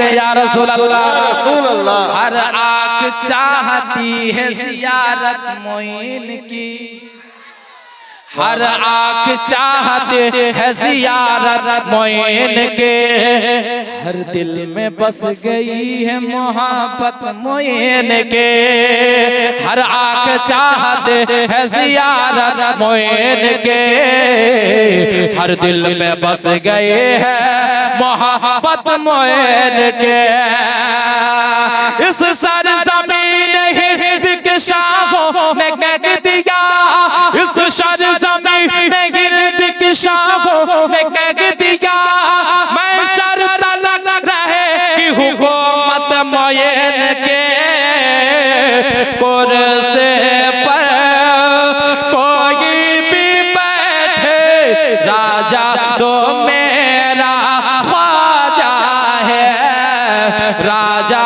दे या रसूल अल्लाह रसूल अल्लाह हर आंख चाहती है जियारत मोइन की हर आँख चाहते है जियारत मोइन के। हर दिल में बस गई है मोहब्बत मोइन के। हर आँख चाहते है जियारत मोइन के। हर दिल में बस गए है मोहब्बत मोइन के। इस सर ज़मीन हिंद के शाहों कह दिया, इस हिंद के शाहों में कह दिया मैं शर तलक रहे कि हुकूमत मोयन के कुर्से पर कोई भी बैठे राजा तो मेरा ख्वाजा है राजा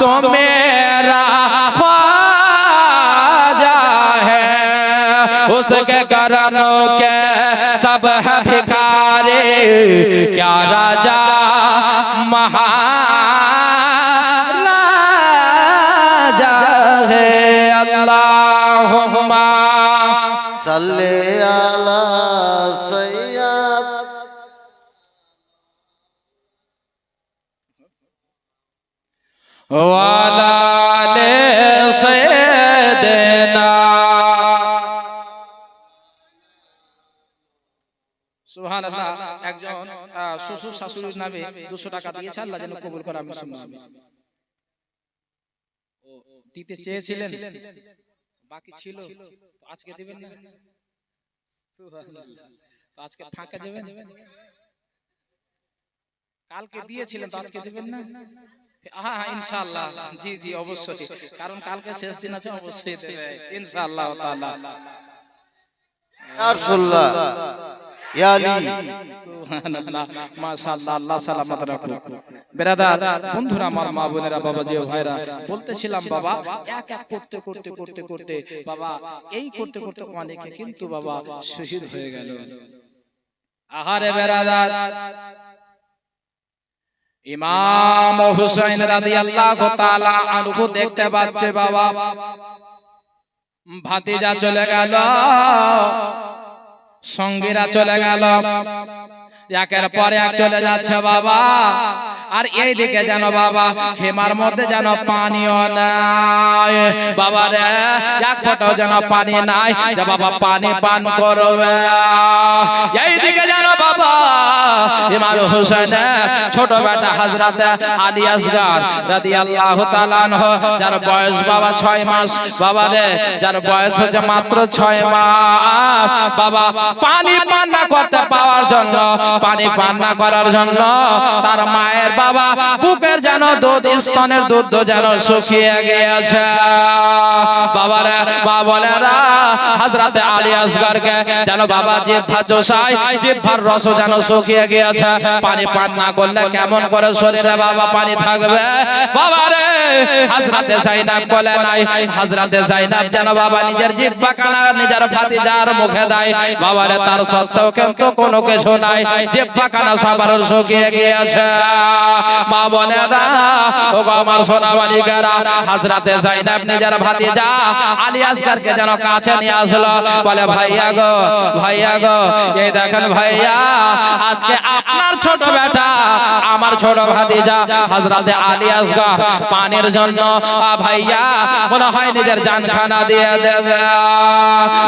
तो मेरा ख्वाजा है उसके करनों क्या राजा महाराजा है अल्लाहुम्मा सल्ले अला सैयद वाला শ্বশুর শাশুড়ির নামে 200 টাকা দিয়েছে আল্লাহ যেন কবুল করে আমি শুনলাম দিতে চেয়েছিলেন? বাকি ছিল? আজকে দিবেন না? আজকে ফাঁকা যাবেন কালকে দিয়েছিলেন আজকে দিবেন না? হ্যাঁ ইনশাআল্লাহ। জি জি অবশ্যই। কারণ কালকে শেষ দিন আছে অবশ্যই। দেবে ইনশাআল্লাহ তাআলা। या ইয়া আলী সুবহানাল্লাহ আল্লাহ বাবা দেখতে পাচ্ছে বাবা। ভাতিজা চলে গেল। সঙ্গীরা চলে গেল। একের পরে এক চলে যাচ্ছে বাবা। আর এই দিকে যেন বাবা, খেমার মধ্যে যেন পানিও নাই। বাবা রে, এক ফোঁটাও যেন পানি নাই বাবা পানি পান করবে। এই দিকে যেন বাবা হোসেন ছোট বেটা হযরত আলী আসগার যার বয়স বাবা 6 মাস। বাবা রে, যার বয়স হচ্ছে মাত্র 6 মাস। বাবা, পানি পান না করতে পাওয়ার জন্য পানি পান না করার জন্য তার মায়ের বাবা বুকের যেন দুধ, স্তনের দুধ যেন শুকিয়ে গিয়েছে। বাবা রে বাবলেরা হযরত আলী আসগরকে যেন বাবা জিহ্বা জোসাই জিহ্বার রস যেন শুকিয়ে গিয়েছে। পানি পান না করলে কেমন করে শরীরে বাবা পানি থাকবে? বাবা রে হযরতে জাইনাব বলে নাই। হযরতে জাইনাব যেন বাবা নিজের জিহ্বা কানা, নিজের ভাতিজার মুখে দেয়। বাবা রে তার সত্ত্বেও কিন্তু কোনো কিছু নাই। জিহ্বা কানা সবার শুকিয়ে গিয়েছে মা বোনেরা ও আমার সোনা মালিকেরা হযরতে জাইনাব নিজের ভাতিজা আলী আসগরকে যেন কাছে নিয়ে আসলো। বলে, ভাইয়া গো ভাইয়া গো, এই দেখেন ভাইয়া, আজকে আপনার ছোট বেটা, আমার ছোট ভাতিজা হযরতে আলী আসগর। পানির জন্য ভাইয়া, মনে হয় নিজের জান খানা দিয়ে দেবে।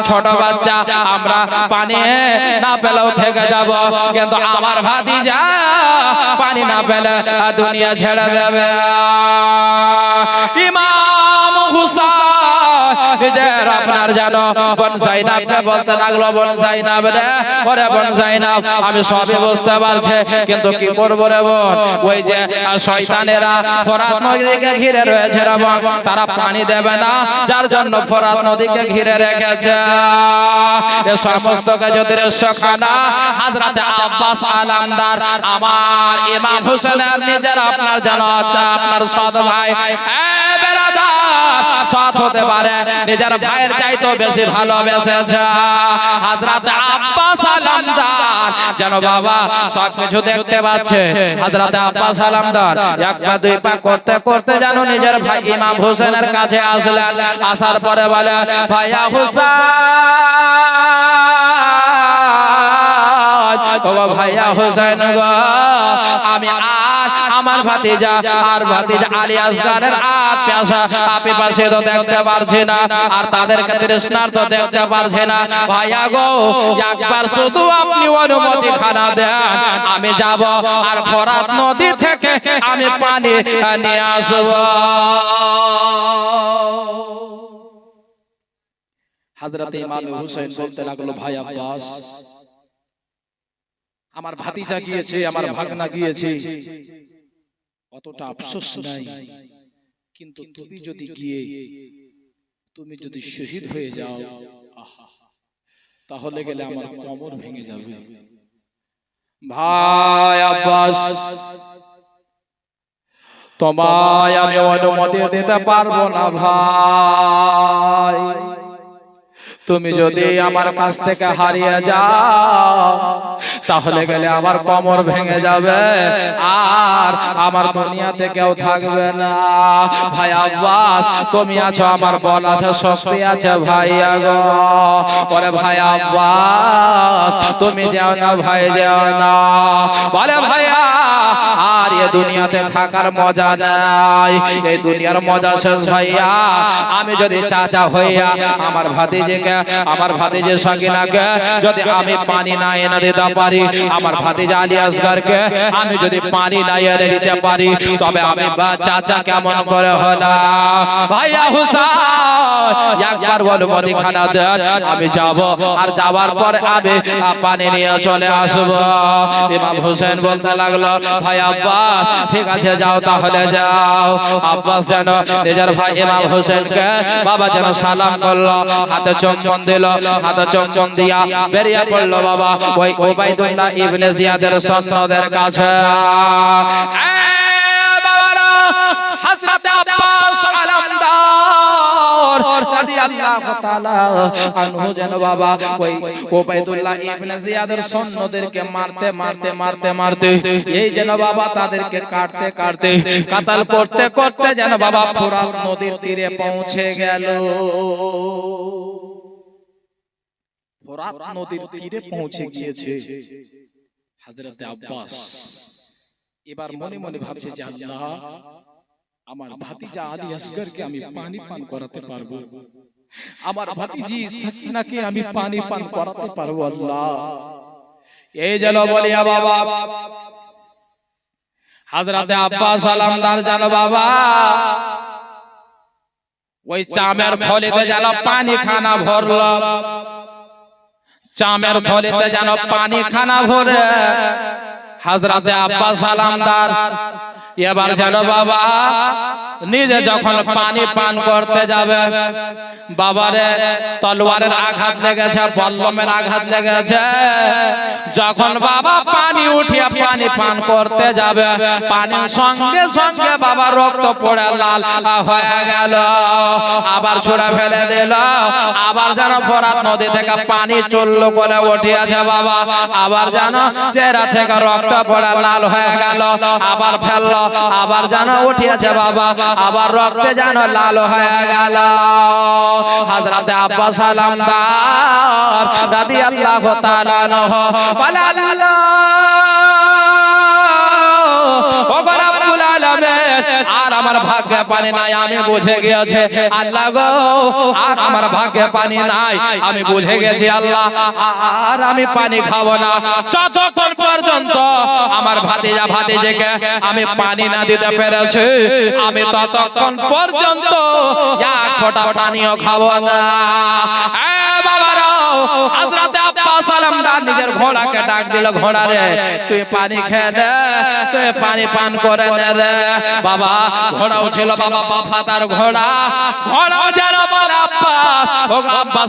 ছোট বাচ্চা, আমরা পানি না পেলেও থেকে যাব কিন্তু আমার ভাতিজা পানি না পেলে দুনিয়া ছেড়ে দেবে। ইমাম হুসাইন নিজের আপনার জানো বন জাইনাব রে বলতে লাগল বন জাইনাব রে। ওরে বন জাইনাব আমি সবই বুঝতে পারছি, কিন্তু কি করব রে বোন? ওই যে শয়তানেরা ফোরাত নদীকে ঘিরে রয়েছে রে বোন, তারা পানি দেবে না, যার জন্য ফোরাত নদীকে ঘিরে রেখেছে। এ সমস্তকে যদি রেশখানা হযরতে আব্বাস আলামদার, আমার ইমাম হোসেনের নিজের আপনার জানো আপনার সৎ ভাই। সৎ হতে পারে নিজের ভাইয়ের চাইতেও বেশি ভালোবেসেছে হযরত আব্বাস আলামদার। যেন বাবা সব কিছু দেখতে পাচ্ছে। হযরত আব্বাস সালামদার এক পা দুই পা করতে করতে যেন নিজের ভাই ইমাম হোসেনের কাছে আসলেন। আসার পরে বলে ভাইয়া হোসেন ও ভাইয়া হোসেন গো। আমি আর আমার ভাতিজা আর ভাতিজা আলী আসগারের আর পেশা আপি পাশে তো দেখতে পারছি না আর তাদেরকে তৃষ্ণার তো দেখতে পারছে না। ভাইয়া গো একবার শুধু আপনি অনুমতি খানা দেন। আমি যাব আর ফরাত নদী থেকে আমি পানি নিয়ে আসব। হযরত ইমাম হুসাইন বলতে লাগল ভাই আব্বাস আমার ভাতিজা গিয়েছে আমার ভাগনা গিয়েছে। অতটা আফসোস নাই। কিন্তু তুমি যদি গিয়ে তুমি যদি শহীদ হয়ে যাও আহা, তাহলে গেলে আমার কোমর ভেঙে যাবে। ভাই আব্বাস তোমায় আমি অনুমতি দিতে পারব না ভাই। তুমি যদি আমার কাছ থেকে হারিয়ে যাও তাহলে গেলে আমার কোমর ভেঙে যাবে। আর আমার দুনিয়াতে কেউ থাকবে না। ভাই আব্বাস তুমি আছো আমার বল আছে শক্তি আছে ভাইয়া গো ভাই আব্বাস তুমি যাও না ভাই যাও না। বলে ভাইয়া আর এ দুনিয়াতে থাকার মজা নাই। এই দুনিয়ার মজা শেষ ভাইয়া। আমি যদি চাচা হইয়া আমার ভাতিজিকে আমার ভাতিজের সঙ্গিনাকে যদি আমি পানি না এনে দিতে পারি, আমার ভাতিজা আলী আসগারকে আমি যদি পানি না এনে দিতে পারি, তবে আমি চাচা কেমন করে হলাম? ভাইয়া হুসাইন, একবার বলো মদি খানা দেন আমি যাব। আর যাওয়ার পর আমি পানি নিয়ে চলে আসব। ইমাম হোসেন বলতে লাগল, ভাই আব্বাস ঠিক আছে, যাও তাহলে যাও। আব্বাস যেন নিজের ভাই ইমাম হোসেনকে বাবা যেন সালাম করল, হাতে দিল হাতে দিয়া বেরিয়ে পড়ল বাবা। ওই ওবাইদুল্লাহ ইবনে জিয়াদের সন্নদের কাছে। সৈন্যদেরকে মারতে মারতে মারতে মারতে কাটতে কাটতে, কাতাল করতে করতে বাবা পৌঁছে গেল। ফোরাত নদীর তীরে পৌঁছে গিয়েছে। হযরত আব্বাস। এবার মনে মনে ভাবছে যে আল্লাহ আমার ভাতিজা আলী আসগরকে আমি পানি পান করাতে পারব। আমার ভাতিজি সাকিনাকে আমি পানি পান করাতে পারব আল্লাহ। এই যেন বলিয়া বাবা। হাজরাতে আব্বাস আলমদার জানো বাবা। ওই চামের থলিতে যেন পানি খানা ভরল। চামের থলিতে যেন পানি খানা ভরে। হাজরাতে আব্বাস আলমদার এবার যেন বাবা নিজে যখন পানি পান করতে যাবে বাবারে তলোয়ারের আঘাত লেগেছে বল্লমের আঘাত লেগেছে। যখন বাবা পানি উঠিয়ে পানি পান করতে যাবে পানির সঙ্গে সঙ্গে বাবা রক্ত পড়ে লাল হয়ে গেল। আবার ছোড়া ফেলে দিল। আবার যেন ফরাত নদী থেকে পানি চলল করে উঠিয়াছে বাবা। আবার যেন চেহারা থেকে রক্ত পড়ে লাল হয়ে গেল। আবার ফেলল আবার যেন উঠিয়াছে বাবা আবার রক্তে যেন লাল হয়ে গেল। হাজরাতে আব্বাস গো আর আমার ভাগ্যে পানি নাই, আমি বুঝে গিয়েছে, আল্লাহ গো, আর আমার ভাগ্যে পানি নাই, আমি বুঝে গেছি, আল্লাহ, আর আমি পানি খাব না। যতক্ষণ পর্যন্ত আমার ভাতিজা ভাতিজিকে আমি পানি না দিতে পেরেছি, আমি ততক্ষণ পর্যন্ত এক ফোঁটা পানিও খাব না। বাবারা সালামদার নিজের ঘোড়াকে ডাক দিল, ঘোড়া রে, তুই পানি খেয়ে নে তুই পানি পান করে রে। বাবা, ঘোড়াও ছিল বাবা বাফাদার ঘোড়া। ঘোড়াও যেন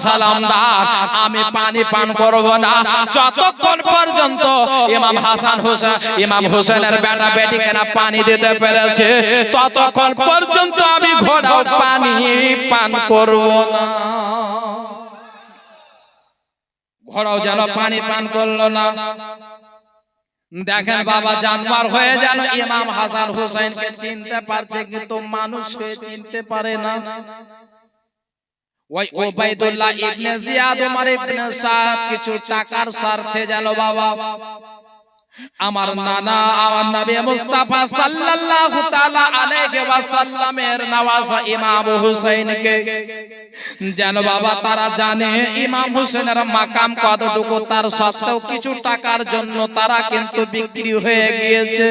সালামদার আমি পানি পান করব না। যতক্ষণ পর্যন্ত ইমাম হাসান হোসেন, ইমাম হোসেনের বেটা পানি দিতে পেরেছে, ততক্ষণ পর্যন্ত আমি ঘোড়াও পানি পান করব না। ঘোড়াও যেন পানি পান করল না। দেখেন বাবা, জানবার হয়ে যেন ইমাম হাসান হুসাইনকে চিনতে পারছে, কিন্তু মানুষ হয়ে চিনতে পারে না। ওই ওবাইদুল্লাহ ইবনে জিয়াদ ওমর ইবনে সাদ, কিছু টাকার স্বার্থে যেন বাবা আমার নানা আমার নবী মুস্তাফা সাল্লাল্লাহু তাআলা আলাইহি ওয়াসাল্লামের নওয়াজা ইমাম হুসাইনকে। যেন বাবা তারা জানে ইমাম হুসেনের মাকাম কতটুকু তার সত্ত্বেও কিছু টাকার জন্য তারা কিন্তু বিক্রি হয়ে গিয়েছে।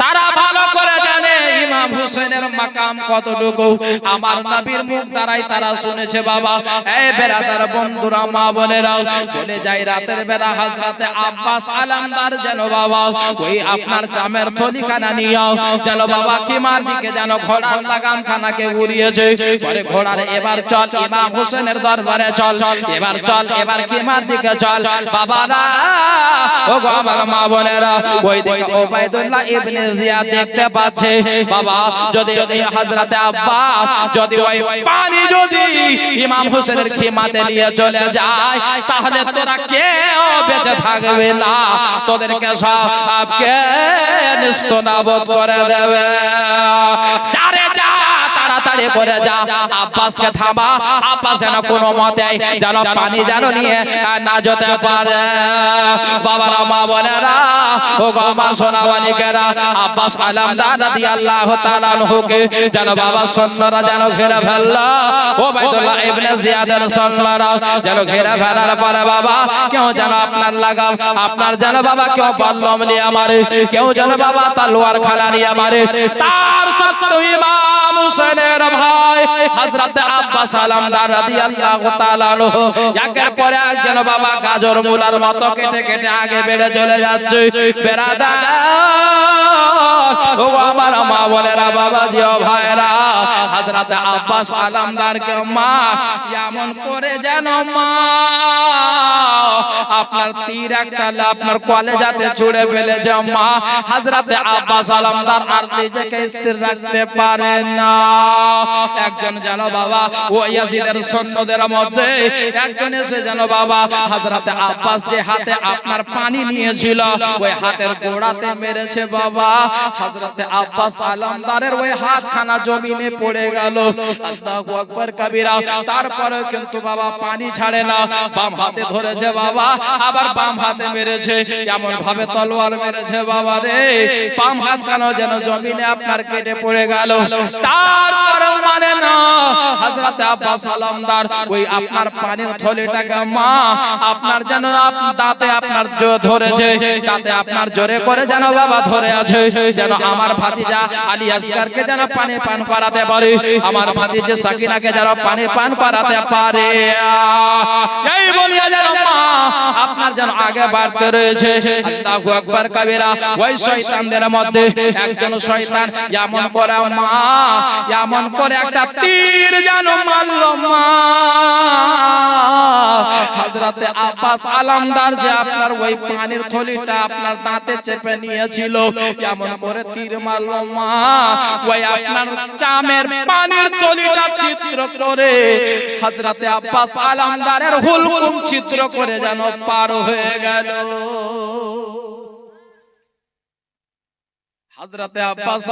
তারা ভালো করে জানে ইমাম হুসেনের মাকাম কতটুকু। আমার নবীর মুখ দ্বারাই তারা শুনেছে বাবা। এই বেরাদার বন্ধুরা, মা বোনেরাও বলে যাই রাতের বেলা হাজরাতে আব্বাস আলামদার যেন বাবা, ওই আপনার চামের থলিখানা নিয়েও। যেন বাবা কিমার দিকে যেন ঘোড়ার লাগাম খানাকে উড়িয়েছে। পরে ঘোড়ার এবার চল, ইমাম হুসেনের দরবারে চল। এবার চল, এবার কিমার দিকে চল। বাবারা ও গো আমার মা বোনেরা ওই দিকে ওবাইদুল্লাহ ইবনে জিয়াদ দেখতে পাচ্ছে। বাবা, যদি যদি হযরতে আব্বাস, যদি ওই পানি যদি ইমাম হোসেনের খিমাতে নিয়ে চলে যায়, তাহলে তোরা কেউ বেঁচে থাকবে না। তোদেরকে সবকে নিস্তনাবদ করে দেবে। চারে যা তাড়াতাড়ি করে যা, আব্বাসকে থামা, আব্বাস যেন কোনো মতে যেন পানি যেন নিয়ে না যেতে পারে। বাবারা মা বোনেরা, ও গো আমার সোনাওয়ালিকেরা আব্বাস আলামদার রাদিয়াল্লাহু তাআলা আনহুকে যেন বাবা সন্ন্যরা যেন ঘিরে ফেলল। ও বাইতুল্লাহ ইবনে জিয়াদের সন্ন্যরা যেন ঘিরে ফেলার পরে বাবা, কেউ যেন আপনার লাগাম, আপনার যেন বাবা কেউ বল্লম নিয়ে আমারে কেউ যেন বাবা তলোয়ার খানা নিয়ে আমারে তার সত্ত্বেও ইমাম হুসেনের ভাই হযরত আব্বাস বাবা গাজর মূলার মতো কেটে কেটে আগে বেড়ে চলে যাচ্ছে। বেরাদার ও আমার মা বোনেরা, বাবাজি ও ভাইরা হযরত আব্বাস আলামদারকে মা এমন করে যেন মা? আপনার তীর একটা আপনার কলেজাতে ছুড়ে ফেলেছে মা। হযরত আব্বাস আলামদার আর নিজেকে স্থির রাখতে পারে না। একজন যেন বাবা ও ইয়াজিদের সৈন্যদের মধ্যে, একজন এসে যেন বাবা হযরত আব্বাস যে হাতে আপনার পানি নিয়েছিল, ওই হাতের গোড়াতে মেরেছে বাবা। হযরত আব্বাস আলমদারের ওই হাত খানা জমিনে পড়ে গেল। আল্লাহু আকবার কবিরা তারপরে কিন্তু বাবা পানি ছাড়ে না। বাম হাতে ধরেছে বাবা, আবার বাম হাতে মেরেছে। এমন ভাবে তলোয়ার মেরেছে বাবা রে। বাম হাত খানা যেন জমিনে আপনার কেটে পড়ে গেল। তারপরে মানে না, হযরত আব্বাস আলমদার, ওই আপনার পানির থলিটাকে মা, আপনার যেন আপ- দাঁতে আপনার জো- ধরেছে, দাঁতে আপনার জোরে করে যেন বাবা ধরে আছে। যেন আমার ভাতিজা আলী আসগারকে যেন পানি পান করাতে পারে। আমার ভাতিজা সাকিনাকে যেন পানি পান করাতে পারে। এই বলিয়া যেন মা আপনার যেন আগে বাড়তে রয়েছে। আল্লাহু আকবার কবিরা ওই শয়তানদের মধ্যে একজন শয়তান এমন করে মা এমন করে একটা তীর যেন মারল মা। হযরতে আব্বাস আলামদার যে আপনার ওই পানির থলিটা আপনার দাঁতে চেপে নিয়েছিল এমন করে তীর মারল ওই আপনার চামের পানির থলিটা চিত্র করে আব্বাস চিত্র করে যেন পার হয়ে গেল। আব্বাস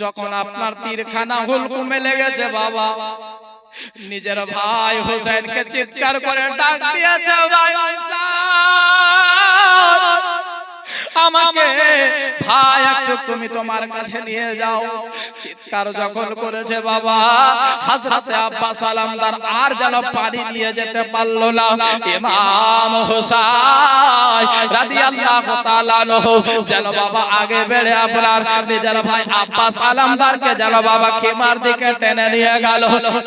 যখন আপনার তীরখানা হুলকুমে লেগেছে বাবা, নিজের ভাই হোসেনকে চিৎকার করে ডাক দিয়েছে ভাই আমাকে ভাই একটু তুমি তোমার কাছে নিয়ে যাও। চিৎকার যখন করেছে বাবা হাজরাতে আব্বাস আলামদার আর যেন পানি নিয়ে যেতে পারল না। ইমাম হোসাইন রাদিয়াল্লাহু তাআলা আনহু যেন বাবা আগে বেড়ে আপনার নিজের ভাই আব্বাস আলামদারকে যেন বাবা খিমার দিকে টেনে নিয়ে গেল।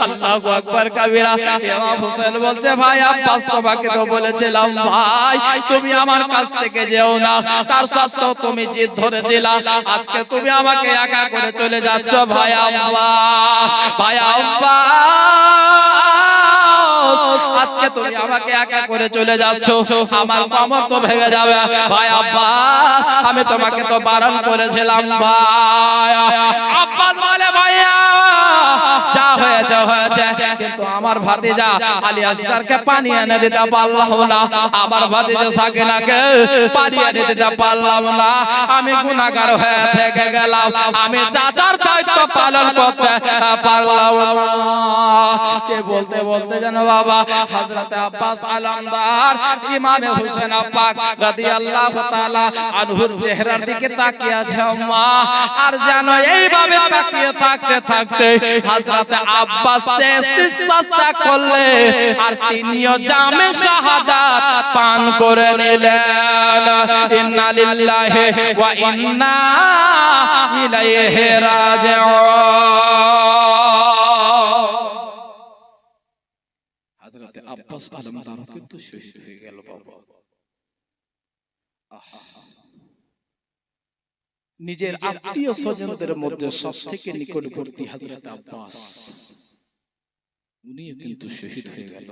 আল্লাহু আকবার কবিরা। ইমাম হোসেন বলছে ভাই আব্বাস তোমাকে তো বলেছিলাম ভাই তুমি আমার কাছ থেকে যেও না। তার সত্ত্বেও তুমি জিদ ধরেছিল। আজকে তুমি আমাকে একা করে চলে যাচ্ছ, ভায়া আব্বা। ভায়া আব্বা। আজকে তুমি আমাকে একা করে চলে যাচ্ছ, আমার কমর তো ভেঙে যাবে। ভাই আব্বা, আমি তোমাকে তো বারণ করেছিলাম ভাই আব্বা বলে ভাইয়া। যা হয়েছে হয়েছে। কিন্তু আমার ভাতিজা আলী আসগারকে পানি এনে দিতে পারলাম না। আমার ভাতিজা সাকিনাকে পানি এনে দিতে পারলাম না। আমি গুনাহগার হয়ে থেকে গেলাম। আমি চাচার দায়িত্ব পালন করতে পারলাম কে বলতে বলতে যেন বাবা, হযরত আব্বাস আলমদার, ইমামে হোসেন আব্বাক রাদিয়াল্লাহু তাআলা আনহুর চেহারার দিকে তাকিয়ে আছে, আম্মা। আর জানো এইভাবে তাকিয়ে থাকতে থাকতে হযরত আব্বাস শেষ ইস্তেসা করলে আর তিনিও জামে শাহাদাত পান করে নিলেন। ইন্না লিল্লাহি ওয়া ইন্না ইলাইহি রাজিউন। হযরত আব্বাস আলমদার কিন্তু শহীদ হয়ে গেল বাবা। আহা। নিজের আত্মীয় স্বজনদের মধ্যে সব থেকে নিকটবর্তী হযরত আব্বাস। উনি কিন্তু শহীদ হয়ে গেল।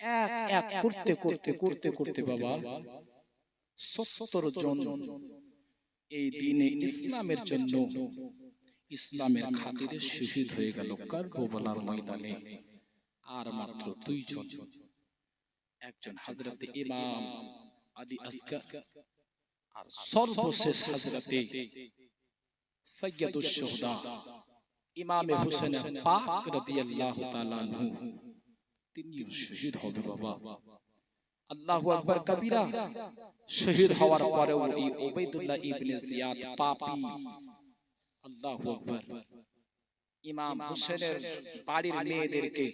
এক এক করতে করতে করতে করতে বাবা সত্তর জন এই দিনে ইসলামের জন্য ইসলামের খাতিরে শহীদ হয়ে গেল কারবালার ময়দানে। আর মাত্র দুইজন একজন হযরত ইমাম আলী আসকার সর্বশেষ হযরতে সৈয়দুশ শুহদা, ইমামে হুসেন পাক রাদিয়াল্লাহু তাআলা আনহু, তিনিও শহীদ হবে বাবা। আল্লাহু আকবার কবিরা শহীদ হওয়ার পরেও এই উবাইদুল্লাহ ইবনে জিয়াদ পাপী। আল্লাহু আকবার। ইমাম হুসেনের বাড়ির মেয়েদেরকে,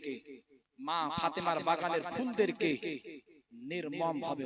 মা ফাতেমার বাগানের ফুলদেরকে নির্মম ভাবে